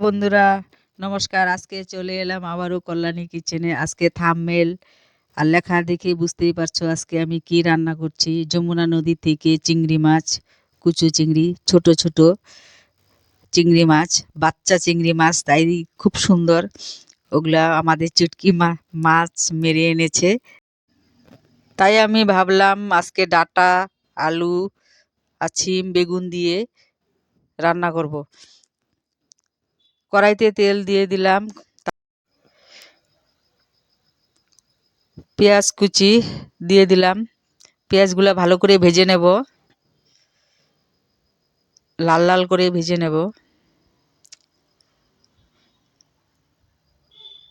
বন্ধুরা, নমস্কার। আজকে চলে এলাম আবারও কল্যাণী কিচেনে। আজকে থামমেল। আর লেখা দেখে বুঝতেই পারছ আজকে আমি কি রান্না করছি। যমুনা নদী থেকে চিংড়ি মাছ, কুচু চিংড়ি, ছোট ছোট চিংড়ি মাছ, বাচ্চা চিংড়ি মাছ, তাই খুব সুন্দর। ওগুলা আমাদের চুটকি মাছ মেরে এনেছে। তাই আমি ভাবলাম আজকে ডাটা, আলু আর ছিম, বেগুন দিয়ে রান্না করব। কড়াইতে তেল দিয়ে দিলাম। পেঁয়াজ কুচি দিয়ে দিলাম। পেঁয়াজগুলো ভালো করে ভেজে নেব। লাল লাল করে ভেজে নেব।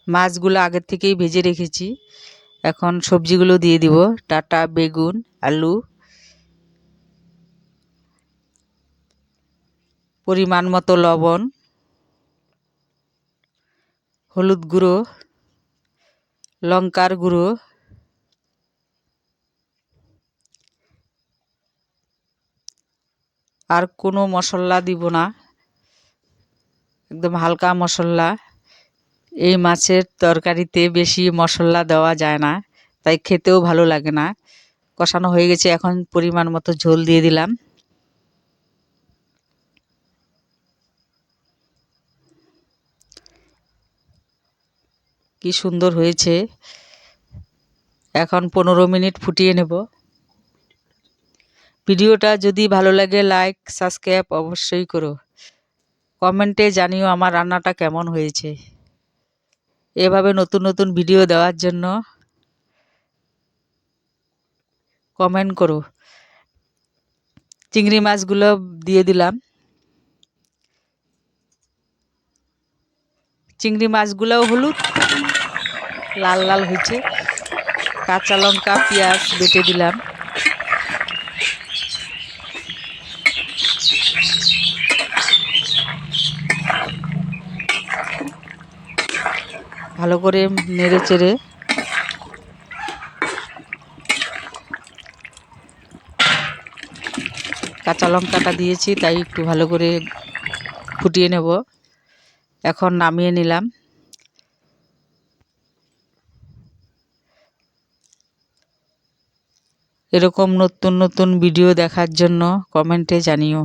মাছগুলো আগের থেকেই ভেজে রেখেছি। এখন সবজিগুলো দিয়ে দিব। টাটা, বেগুন, আলু। পরিমাণ মতো লবণ। হলুদ গুঁড়ো, লঙ্কার গুঁড়ো, আর কোনো মশলা দিব না। একদম হালকা মশলা। এই মাছের তরকারিতে বেশি মশলা দেওয়া যায় না, তাই খেতেও ভালো লাগে না। কষানো হয়ে গেছে, এখন পরিমাণ মতো ঝোল দিয়ে দিলাম। কি সুন্দর হয়েছে। এখন পনেরো মিনিট ফুটিয়ে নেব। ভিডিওটা যদি ভালো লাগে, লাইক, সাবস্ক্রাইব অবশ্যই করো। কমেন্টে জানিও আমার রান্নাটা কেমন হয়েছে। এভাবে নতুন নতুন ভিডিও দেওয়ার জন্য কমেন্ট করো। চিংড়ি মাছগুলো দিয়ে দিলাম। চিংড়ি মাছগুলোও হলুদ লাল লাল হয়েছে। কাঁচা লঙ্কা, পেঁয়াজ বেটে দিলাম। ভালো করে নেড়ে চেড়ে কাঁচা লঙ্কাটা দিয়েছি, তাই একটু ভালো করে ফুটিয়ে নেব। এখন নামিয়ে নিলাম। এরকম নতুন নতুন ভিডিও দেখার জন্য কমেন্টে জানিও।